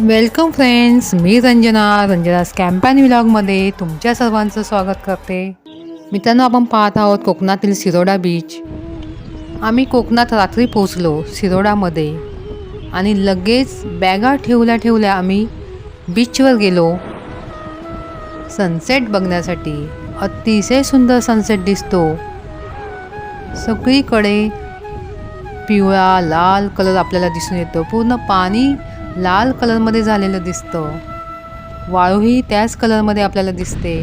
Welcome friends मी रंजना. रंजना स्कॅम्पॅन व्लॉगमध्ये तुमच्या सर्वांचं स्वागत करते. मित्रांनो आपण पाहत आहोत कोकणातील सिरोडा बीच आम्ही कोकणात रात्री पोचलो सिरोडामध्ये आणि लगेच बॅगा ठेवल्या ठेवल्या आम्ही बीचवर गेलो. सनसेट बघण्यासाठी अतिशय सुंदर सनसेट दिसतो. सगळीकडे पिवळा लाल कलर आपल्याला दिसून येतो. पूर्ण पाणी लाल कलरमध्ये झालेलं दिसतं. वाळूही त्याच कलरमध्ये आपल्याला दिसते.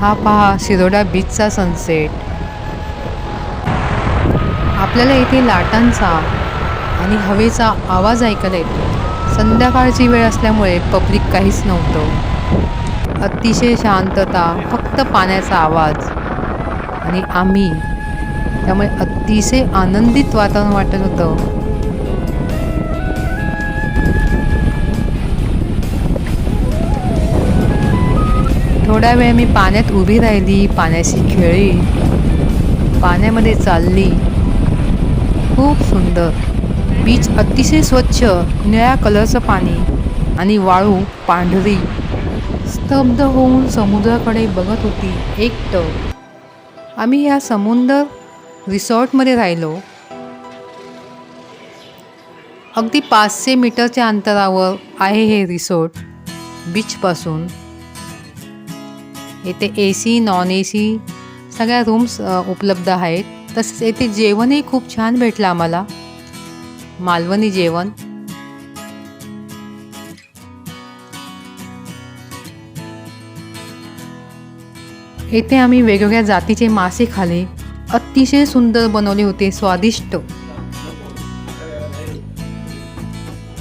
हा पहा शिरोडा बीचचा सनसेट आपल्याला इथे लाटांचा आणि हवेचा आवाज ऐकायला येतो. संध्याकाळची वेळ असल्यामुळे पब्लिक काहीच नव्हतं. अतिशय शांतता फक्त पाण्याचा आवाज. आणि आम्ही. त्यामुळे अतिशय आनंदित वातावरण वाटत होतं. थोड्या वेळ मी पाण्यात उभी राहिली पाण्याशी खेळली. पाण्यामध्ये चालली. खूप सुंदर. बीच अतिशय स्वच्छ निळ्या कलरचं पाणी आणि वाळू पांढरी. स्तब्ध होऊन समुद्राकडे बघत होती एकटक आम्ही या समुंदर रिसॉर्टमध्ये राहिलो. अगदी पाचशे मीटरच्या अंतरावर आहे हे रिसॉर्ट बीचपासून. येथे A C non A C सगळ्या रूम्स उपलब्ध आहेत. तसेच येथे जेवणही खूप छान भेटलं आम्हाला. मालवणी जेवण. येथे आम्ही वेगवेगळ्या जातीचे मासे खाले. अतिशय सुंदर बनवले होते स्वादिष्ट.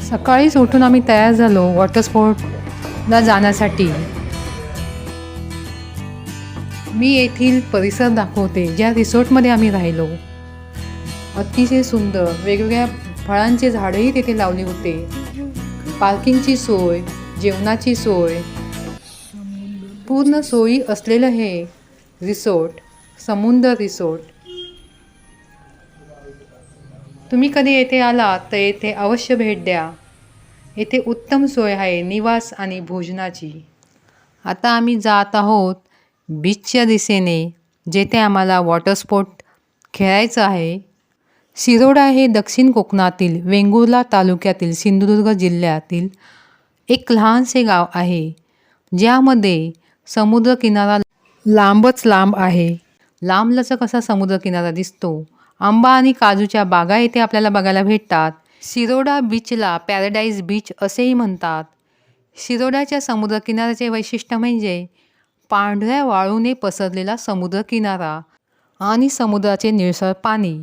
सकाळीच उठून आम्ही तयार झालो वॉटर स्पोर्टला जाण्यासाठी. मी येथील परिसर दाखवते ज्या रिसॉर्टमध्ये आम्ही राहिलो. अतिशय सुंदर वेगवेगळ्या फळांचे झाडंही तिथे लावले होते. पार्किंगची सोय जेवणाची सोय पूर्ण सोयी असलेलं हे रिसोर्ट समुद्र रिसोर्ट. तुम्ही कधी येथे आलात तर येथे अवश्य भेट द्या. येथे उत्तम सोय आहे निवास आणि भोजनाची. आता आम्ही जात आहोत बीचच्या दिशेने जेथे आम्हाला वॉटर स्पोर्ट खेळायचं आहे. शिरोडा हे दक्षिण कोकणातील वेंगुर्ला तालुक्यातील सिंधुदुर्ग जिल्ह्यातील एक लहानसे गाव आहे ज्यामध्ये समुद्रकिनारा लांबच लांब आहे. लांबलचक असा समुद्रकिनारा दिसतो. आंबा आणि काजूच्या बागा येथे आपल्याला बघायला भेटतात. शिरोडा बीचला पॅराडाईज बीच असेही म्हणतात. शिरोड्याच्या समुद्रकिनाऱ्याचे वैशिष्ट्य म्हणजे पांढऱ्या वाळूने पसरलेला समुद्रकिनारा आणि समुद्राचे निळसर पाणी.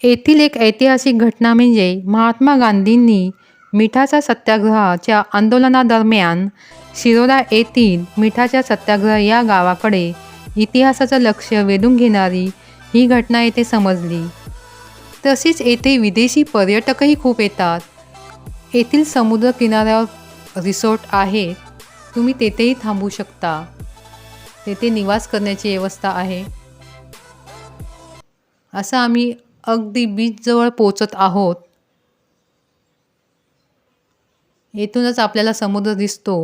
येथील एक ऐतिहासिक घटना म्हणजे महात्मा गांधींनी मिठाच्या सत्याग्रहाच्या आंदोलनादरम्यान शिरोडा येथील मिठाच्या सत्याग्रह या गावाकडे इतिहासाचं लक्ष वेधून घेणारी ही घटना येथे समजली. तसेच येथे विदेशी पर्यटकही खूप येतात. येथील समुद्र किनाऱ्यावर रिसॉर्ट आहे. तुम्ही तेथेही थांबू शकता. तेथे निवास करण्याची व्यवस्था आहे. असं आम्ही अगदी बीचजवळ पोचत आहोत. येथूनच आपल्याला समुद्र दिसतो.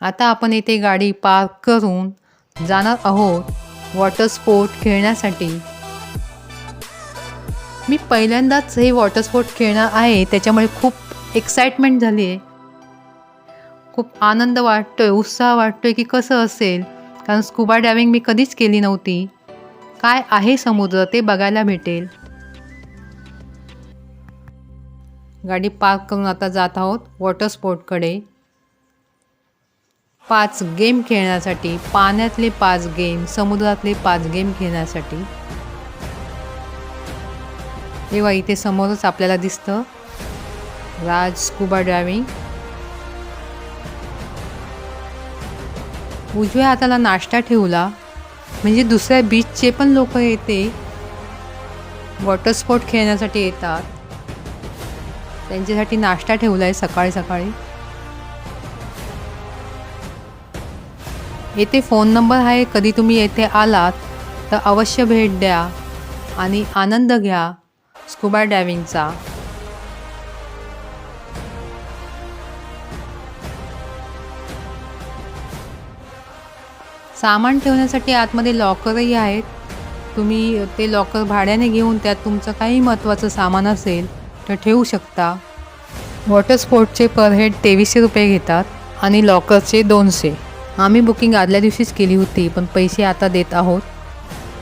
आता आपण येथे गाडी पार्क करून जाणार आहोत वॉटर स्पोर्ट खेळण्यासाठी. मी पहिल्यांदाच हे वॉटर स्पोर्ट खेळणार आहे त्याच्यामुळे खूप एक्साइटमेंट झाली आहे. खूप आनंद वाटतोय उत्साह वाटतोय की कसं असेल कारण स्कुबा डायविंग मी कधीच केली नव्हती. काय आहे समुद्र ते बघायला भेटेल. गाडी पार्क करून आता जात आहोत वॉटर स्पोर्टकडे पाच गेम खेळण्यासाठी पाण्यातले पाच गेम समुद्रातले पाच गेम खेळण्यासाठी. तेव्हा इथे समोरच आपल्याला दिसतं राज स्कुबा ड्रायव्हिंग. उजव्या हाताला नाश्ता ठेवला म्हणजे दुसऱ्या बीचचे पण लोक येते. वॉटर स्पोर्ट खेळण्यासाठी येतात. त्यांच्यासाठी नाश्ता ठेवला आहे सकाळी सकाळी. येथे फोन नंबर आहे. कधी तुम्ही येथे आलात तर अवश्य भेट द्या आणि आनंद घ्या स्कुबा डायविंगचा सामान ठेवण्यासाठी आतमध्ये लॉकरही आहेत. तुम्ही ते लॉकर भाड्याने घेऊन त्यात तुमचं काही महत्त्वाचं सामान असेल तर ठेवू शकता वॉटर स्पोर्टचे पर हेड तेवीसशे रुपये घेतात आणि लॉकरचे दोनशे आम्ही बुकिंग आदल्या दिवशीच केली होती पण पैसे आता देत आहोत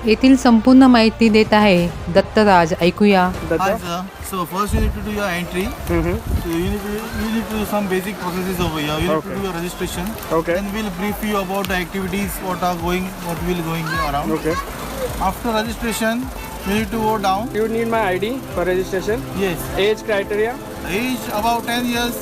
येथील संपूर्ण माहिती देत आहे दत्तराज ऐकूया Hi sir. So first you need to do your entry. Mm-hmm. So you need to you need to do some basic processes over here. You need Okay. to do your registration. Okay. Then we'll brief you about the activities, what are going, what will going around. Okay. After registration, you need to go down. You need my ID for registration. Yes. Age criteria Age about 10 years.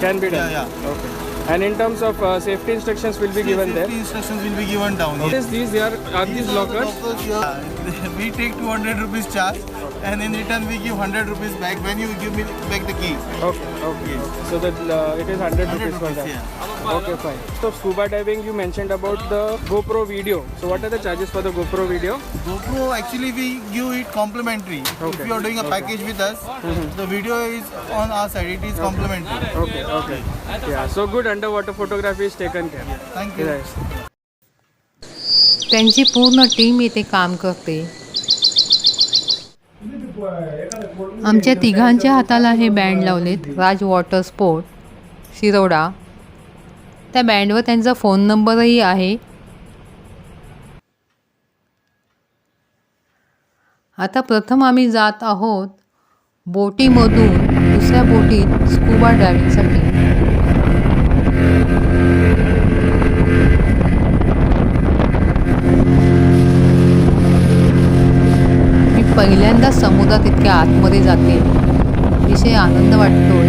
can be done. Yeah, yeah. Okay. And in terms of uh, safety instructions will be given there. Safety instructions will be given down. What Yes. is these? They are, are these These are lockers? lockers here. we take 200 rupees charge, and in return we give 100 rupees back when you give me back the key. Okay. Okay. So that uh, it is 100 100 rupees for that. yeah. Okay, fine. So scuba diving, you mentioned about the GoPro video. So what are the charges for the GoPro video? GoPro actually we give it complimentary. Okay. If you are doing a package with us, the video is on our side. It is complimentary. Okay. Okay. Yeah. So good underwater photography is taken care. Thank you. Yes. त्यांची पूर्ण team येथे काम करते. आमच्या तिघांच्या हाताला हे band लावलेत राज वॉटर स्पोर्ट शिरोडा. त्या बँडवर त्यांचा फोन नंबरही आहे. आता प्रथम आम्ही जात आहोत बोटीमधून दुसऱ्या बोटीत स्कुबा डायविंगसाठी मी पहिल्यांदा समुद्रात इतक्या आतमध्ये जाते. अतिशय आनंद वाटतोय.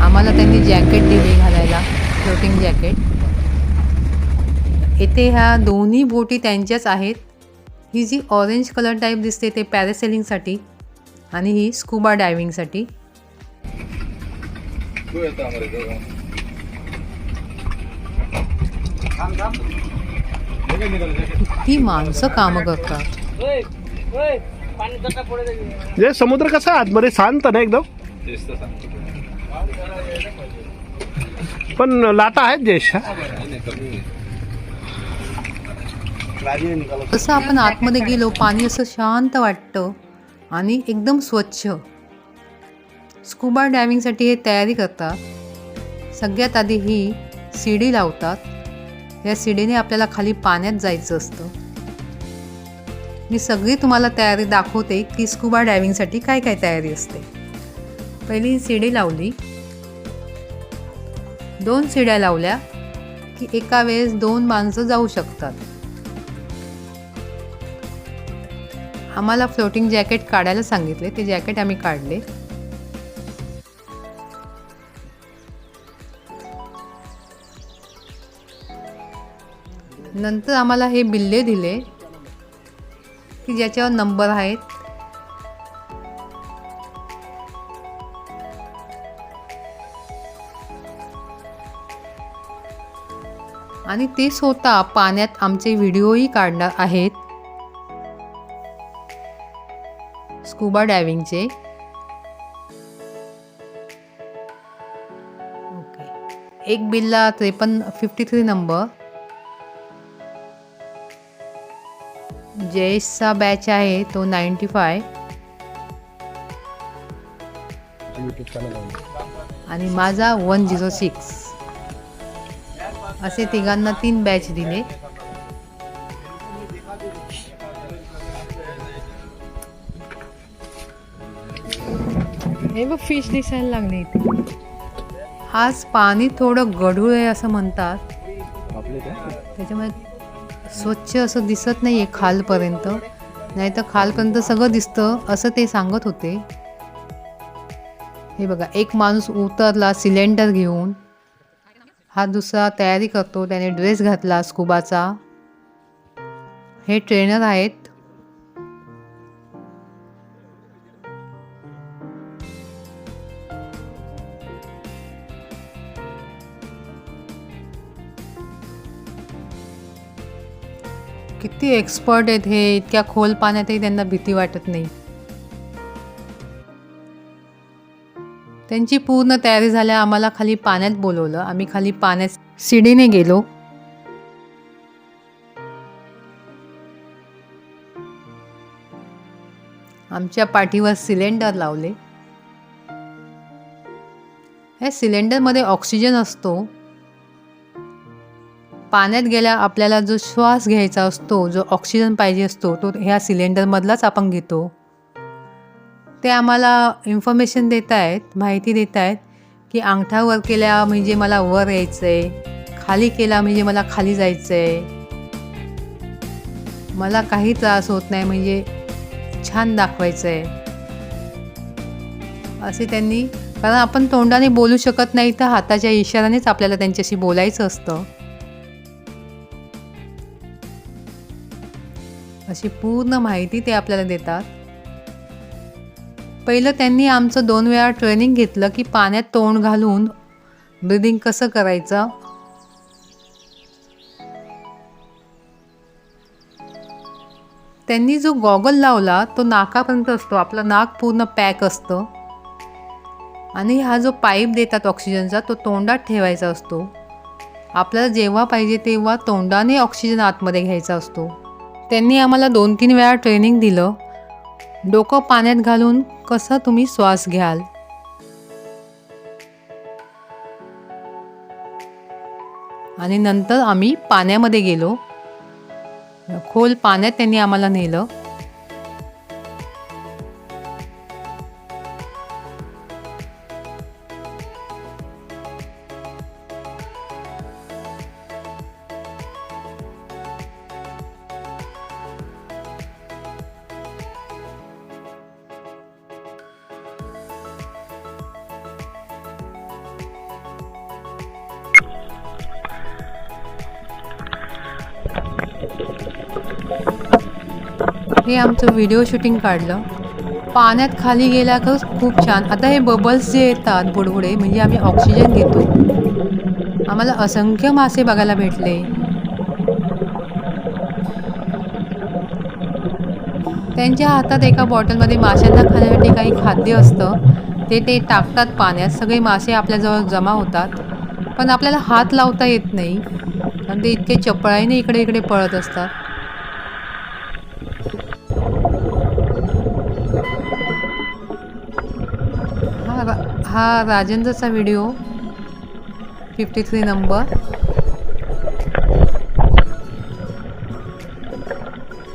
आम्हाला त्यांनी जॅकेट दिले घालायला फ्लोटिंग जॅकेट. येथे ह्या दोन्ही बोटी त्यांच्याच आहेत. ही जी ऑरेंज कलर टाईप दिसते ते पॅरासेलिंगसाठी आणि ही स्कुबा डायविंगसाठी किती माणसं कामं करतात. जे समुद्र कसा आहे? आतमध्ये शांत ना एकदम. पण लाटा आहेत हा? तसं आपण आतमध्ये गेलो पाणी असं शांत वाटतं आणि एकदम स्वच्छ. स्कुबा डायव्हिंगसाठी हे तयारी करतात. सगळ्यात आधी ही शिडी लावतात. या शिडीने आपल्याला खाली पाण्यात जायचं असतं. मी सगळी तुम्हाला तयारी दाखवते की स्कुबा डायव्हिंगसाठी काय काय तयारी असते. पहिली शिडी लावली. दोन शिड्या लावल्या की एका वेळेस दोन माणसं जाऊ शकतात. आम्हाला फ्लोटिंग जॅकेट काढायला सांगितले. ते जॅकेट आम्ही काढले. नंतर आम्हाला हे बिल्ले दिले की ज्याच्यावर नंबर आहेत. आणि ते स्वतः पाण्यात आमचे व्हिडिओही काढणार आहेत. स्कुबा डायविंगचे एक बिल्ला त्रेपन्न फिफ्टी थ्री नंबर जयेशचा बॅच आहे तो नाईंटी फाय आणि माझा वन झिरो सिक्स असे तिघांना तीन बॅच दिले. हे बघ फिश दिसायला लागले इथे. आज पाणी थोडं गढूळ आहे असं म्हणतात. त्याच्यामुळे स्वच्छ असं दिसत नाही आहे खालपर्यंत. नाही तर खालपर्यंत सगळं दिसतं असं ते सांगत होते. हे बघा एक माणूस उतरला सिलेंडर घेऊन. हा दुसरा तयारी करतो त्याने ड्रेस घातला स्कुबाचा. हे ट्रेनर आहेत किती एक्सपर्ट आहेत हे इतक्या खोल पाण्यातही त्यांना भीती वाटत नाही. त्यांची पूर्ण तयारी झाल्या आम्हाला खाली पाण्यात बोलवलं. आम्ही खाली पाण्यात शिडीने गेलो. आमच्या पाठीवर सिलेंडर लावले. हे सिलेंडरमध्ये ऑक्सिजन असतो. पाण्यात गेल्या आपल्याला जो श्वास घ्यायचा असतो जो ऑक्सिजन पाहिजे असतो तो ह्या सिलेंडरमधलाच आपण घेतो. ते आम्हाला इन्फॉर्मेशन देत आहेत माहिती देत आहेत की अंगठा वर केल्या म्हणजे मला वर यायचं आहे खाली केला म्हणजे मला खाली जायचं आहे मला काही त्रास होत नाही म्हणजे छान दाखवायचं आहे असे त्यांनी कारण आपण तोंडाने बोलू शकत नाही तर हाताच्या इशारानेच आपल्याला त्यांच्याशी बोलायचं असतं. अशी पूर्ण माहिती ते आपल्याला देतात. पहिलं त्यांनी आमचं दोन वेळा ट्रेनिंग घेतलं की पाण्यात तोंड घालून ब्रिदिंग कसं करायचं? त्यांनी जो गॉगल लावला तो नाकापर्यंत असतो. आपलं नाक पूर्ण पॅक असतं. आणि हा जो पाईप देतात ऑक्सिजनचा तो तोंडात ठेवायचा असतो. आपल्याला जेव्हा पाहिजे तेव्हा तोंडाने ऑक्सिजन आतमध्ये घ्यायचा असतो. त्यांनी आम्हाला दोन तीन वेळा ट्रेनिंग दिलं. डोकं पाण्यात घालून कसं तुम्ही श्वास घ्याल? आणि नंतर आम्ही पाण्यामध्ये गेलो. खोल पाण्यात त्यांनी आम्हाला नेलं. आमचं व्हिडिओ शूटिंग काढलं. पाण्यात खाली गेल्या तर खूप छान. आता हे बबल्स जे येतात बुडबुडे म्हणजे आम्ही ऑक्सिजन घेतो. आम्हाला असंख्य मासे बघायला भेटले. त्यांच्या हातात एका बॉटलमध्ये माशांना खाण्यासाठी काही खाद्य असतं. ते ते टाकतात पाण्यात. सगळे मासे आपल्याजवळ जमा होतात. पण आपल्याला हात लावता येत नाही. आणि ते इतके चपळाईने इकडे इकडे पळत असतात. हा राजेंद्रचा व्हिडिओ. फिफ्टी थ्री नंबर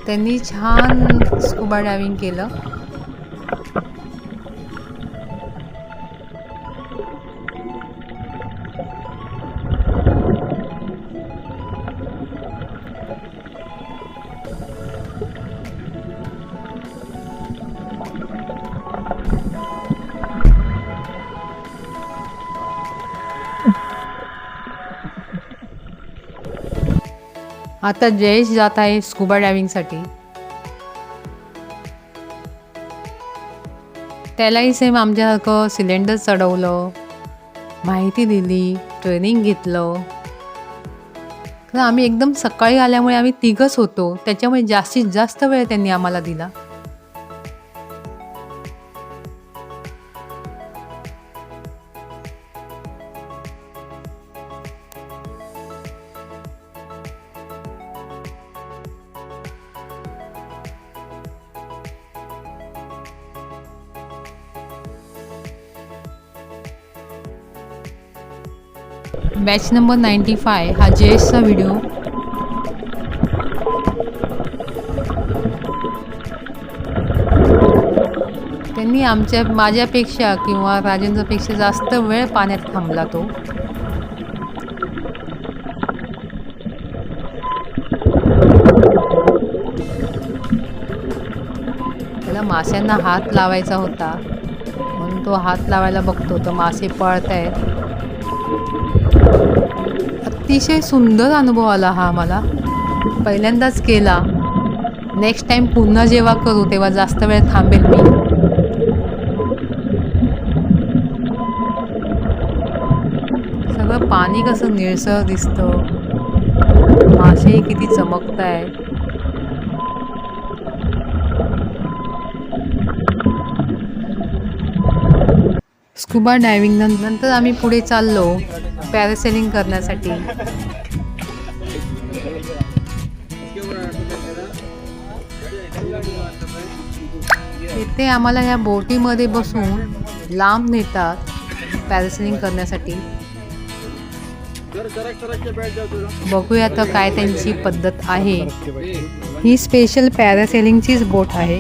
त्यांनी छान स्कुबा डायविंग केलं. आता जयेश जात आहे स्कुबा डायविंगसाठी त्यालाही सेम आमच्यासारखं सिलेंडर चढवलं माहिती दिली ट्रेनिंग घेतलं. तर आम्ही एकदम सकाळी आल्यामुळे आम्ही तिघच होतो. त्याच्यामुळे जास्तीत जास्त वेळ त्यांनी आम्हाला दिला. बॅच नंबर नाईंटी फाय हा जयेशचा व्हिडिओ त्यांनी आमच्या माझ्यापेक्षा किंवा राजेंद्रपेक्षा जास्त वेळ पाण्यात थांबला तो. त्याला माशांना हात लावायचा होता. म्हणून तो हात लावायला बघतो. तर मासे पळत आहेत अतिशय सुंदर अनुभव आला हा आम्हाला. पहिल्यांदाच केला. नेक्स्ट टाईम पुन्हा जेव्हा करू तेव्हा जास्त वेळ थांबेल मी. सगळं पाणी कसं निळसर दिसतं. मासे किती चमकत आहे स्कुबा डायव्हिंग नंतर आम्ही पुढे चाललो. पॅरासेलिंग करण्यासाठी. इथे आम्हाला ह्या बोटीमध्ये बसून लांब नेतात पॅरासेलिंग करण्यासाठी. बघूया तर काय त्यांची पद्धत आहे. ही स्पेशल पॅरासेलिंगचीच बोट आहे.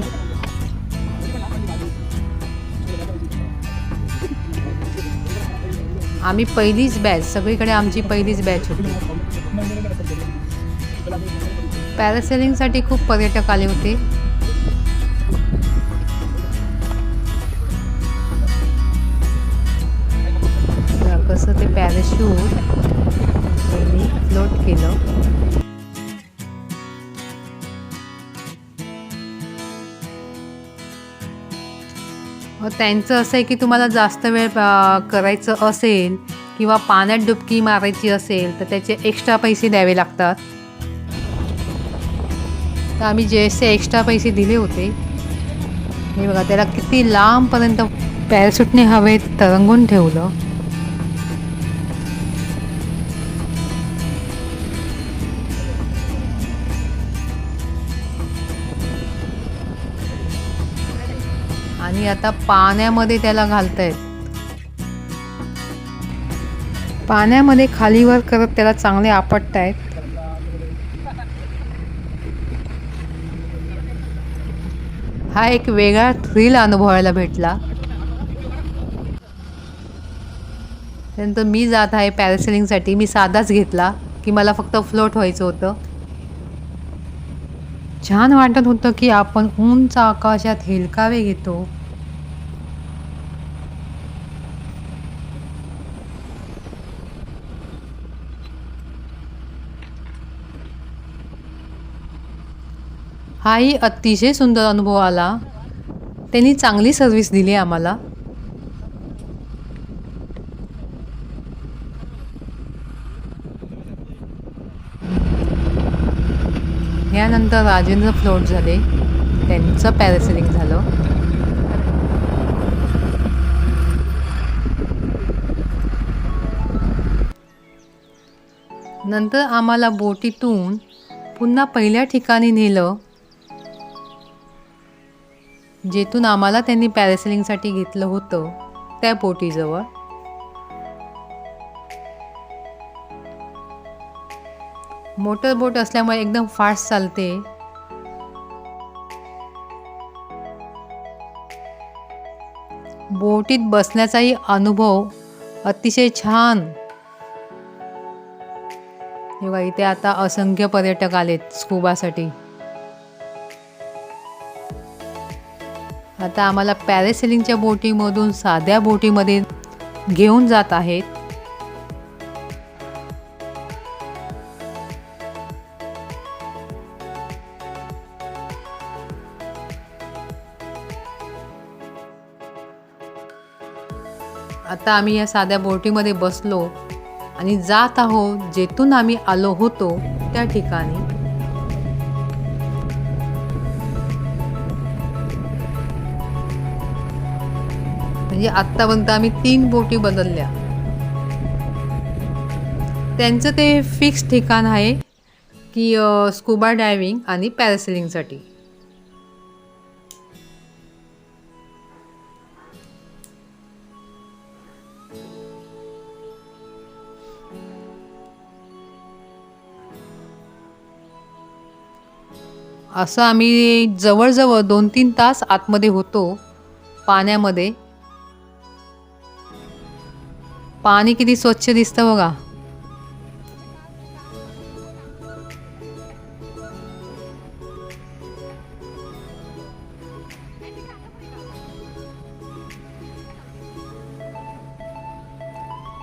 आम्ही पहिलीच बॅच सगळीकडे आमची पहिलीच बॅच होती. पॅरासेलिंगसाठी खूप पर्यटक आले होते. कसं ते पॅराशूट त्यांनी फ्लोट केलं. त्यांचं असं आहे की तुम्हाला जास्त वेळ करायचं असेल किंवा पाण्यात डुबकी मारायची असेल तर त्याचे एक्स्ट्रा पैसे द्यावे लागतात. तर आम्ही जेसचे एक्स्ट्रा पैसे दिले होते हे बघा त्याला किती लांबपर्यंत पॅराशूटने हवेत तरंगून ठेवलं. आणि आता पाण्यामध्ये त्याला घालतायत. पाण्यामध्ये खालीवर करत त्याला चांगले आपटतायत. हा एक वेगळा थ्रिल अनुभवायला भेटला. त्यानंतर मी जात आहे पॅरासेलिंगसाठी. मी साधाच घेतला की मला फक्त फ्लोट व्हायचं होतं. छान वाटत होतं की आपण उंच आकाशात हेलकावे घेतो. हाही अतिशय सुंदर अनुभव आला. त्यांनी चांगली सर्विस दिली आम्हाला. यानंतर राजेंद्र फ्लोट झाले. त्यांचं पॅरासिलिंग झालं. नंतर आम्हाला बोटीतून पुन्हा पहिल्या ठिकाणी नेलं. जेथून आम्हाला त्यांनी पॅरासेलिंगसाठी घेतलं होतं त्या बोटीजवळ. मोटर बोट असल्यामुळे एकदम फास्ट चालते. बोटीत बसण्याचाही अनुभव अतिशय छान. हे बघा इथे आता असंख्य पर्यटक आलेत स्कुबासाठी. आता आम्हाला पॅरेसेलिंगच्या बोटीमधून साध्या बोटीमध्ये घेऊन जात आहेत. आता आम्ही या साध्या बोटीमध्ये बसलो आणि जात आहोत जेथून आम्ही आलो होतो त्या ठिकाणी. म्हणजे आत्तापर्यंत आम्ही तीन बोटी बदलल्या. त्यांचं ते फिक्स ठिकाण आहे की स्कुबा डायव्हिंग आणि पॅरासेलिंगसाठी. असं आम्ही जवळजवळ दोन तीन तास आतमध्ये होतो पाण्यामध्ये. पाणी किती स्वच्छ दिसतं बघा.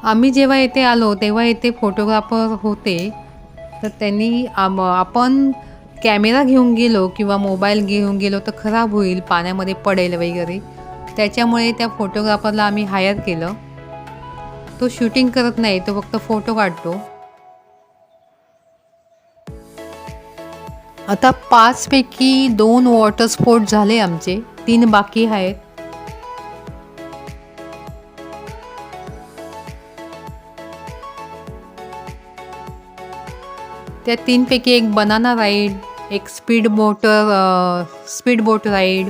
आम्ही जेव्हा येथे आलो तेव्हा येथे फोटोग्राफर होते. तर त्यांनी आम आपण कॅमेरा घेऊन गेलो किंवा मोबाईल घेऊन गेलो तर खराब होईल पाण्यामध्ये पडेल वगैरे. त्याच्यामुळे त्या फोटोग्राफरला आम्ही हायर केलं. तो शूटिंग करत नाही तो फक्त फोटो काढतो. आता पाचपैकी दोन वॉटर स्पोर्ट झाले आमचे तीन बाकी आहेत. त्या तीनपैकी एक बनाना राईड एक speed boat or speed boat ride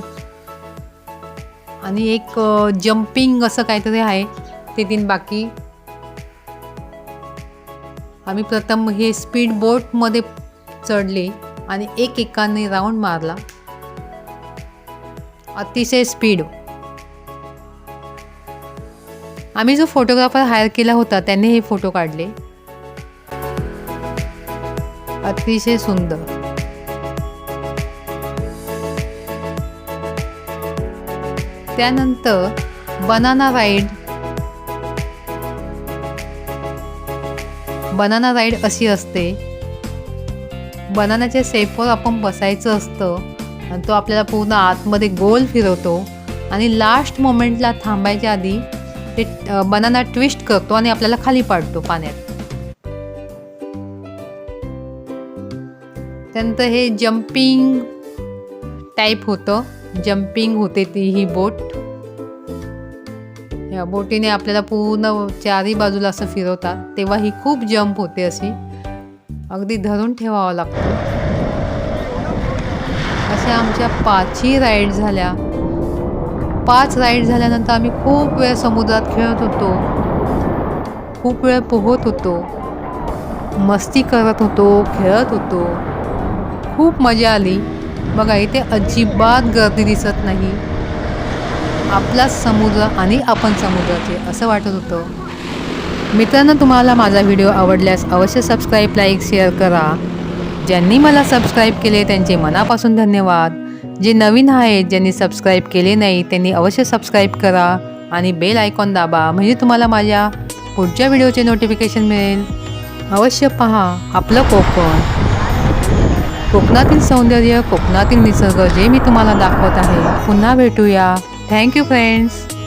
आणि एक जम्पिंग असं काहीतरी आहे. ते दिन बाकी. आम्ही प्रथम हे स्पीड बोटमध्ये चढले आणि एक एकाने राऊंड मारला. अतिशय स्पीड आम्ही जो फोटोग्राफर हायर केला होता त्याने हे फोटो काढले. अतिशय सुंदर. त्यानंतर बनाना राईड बनाना राईड अशी असते. बनानाच्या सेफवर आपण बसायचं असतं आणि तो आपल्याला पूर्ण आतमध्ये गोल फिरवतो आणि लास्ट मोमेंटला थांबायच्या आधी ते बनाना ट्विस्ट करतो आणि आपल्याला खाली पाडतो पाण्यात. त्यानंतर हे जम्पिंग टाईप होतं. जम्पिंग होते ती ही बोट बोटीने आपल्याला पूर्ण चारही बाजूला असं फिरवतात तेव्हा ही खूप जंप होते अशी. अगदी धरून ठेवावं लागतं. अशा आमच्या पाचही राईड झाल्या. पाच राईड झाल्यानंतर आम्ही खूप वेळ समुद्रात खेळत होतो. खूप वेळ पोहत होतो. मस्ती करत होतो खेळत होतो. खूप मजा आली. बघा इथे अजिबात गर्दी दिसत नाही. आपलाच समुद्र आणि आपण समुद्राचे असं वाटत होतं. मित्रांनो तुम्हाला माझा व्हिडिओ आवडल्यास अवश्य सबस्क्राईब लाईक शेअर करा. ज्यांनी मला सबस्क्राईब केले त्यांचे मनापासून धन्यवाद. जे नवीन आहेत ज्यांनी सबस्क्राईब केले नाही त्यांनी अवश्य सबस्क्राईब करा आणि बेल आयकॉन दाबा म्हणजे तुम्हाला माझ्या पुढच्या व्हिडिओचे नोटिफिकेशन मिळेल. अवश्य पहा आपलं कोकण. कोकणातील सौंदर्य कोकणातील निसर्ग जे मी तुम्हाला दाखवत आहे पुन्हा भेटूया. Thank you friends